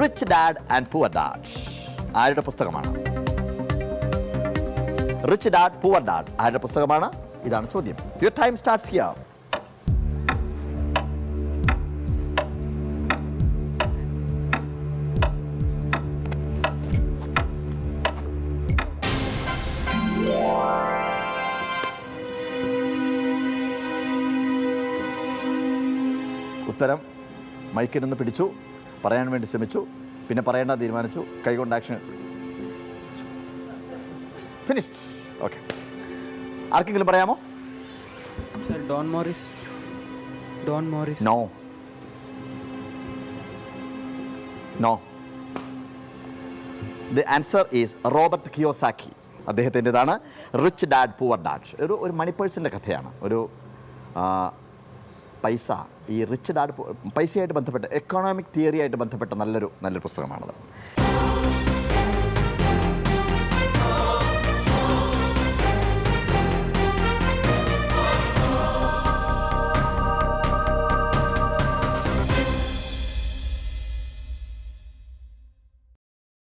Rich dad and poor dad ആരുടെ പുസ്തകമാണ്? Rich dad poor dad ആരുടെ പുസ്തകമാണ്? ഇതാണ് ചോദ്യം. യുവർ ടൈം സ്റ്റാർട്ട്സ് ഹിയർ ഉത്തരം മൈക്കിൽ നിന്ന് പിടിച്ചു. പറയാൻ വേണ്ടി ശ്രമിച്ചു. പിന്നെ പറയേണ്ട തീരുമാനിച്ചു. കൈകൊണ്ട് ആക്ഷൻ ഫിനിഷ് ഓക്കെ ആർക്കെങ്കിലും പറയാമോ? Don Morris Don Morris no no the answer is Robert Kiyosaki അദ്ദേഹത്തിന്റെതാണ് rich dad poor dad ഒരു ഒരു മണിപ്പേഴ്സിന്റെ കഥയാണ്. ഒരു പൈസ ഈ റിച്ച് ഡാഡ് പൈസയായിട്ട് ബന്ധപ്പെട്ട എക്കണോമിക് തിയറിയായിട്ട് ബന്ധപ്പെട്ട നല്ലൊരു നല്ലൊരു പുസ്തകമാണത്.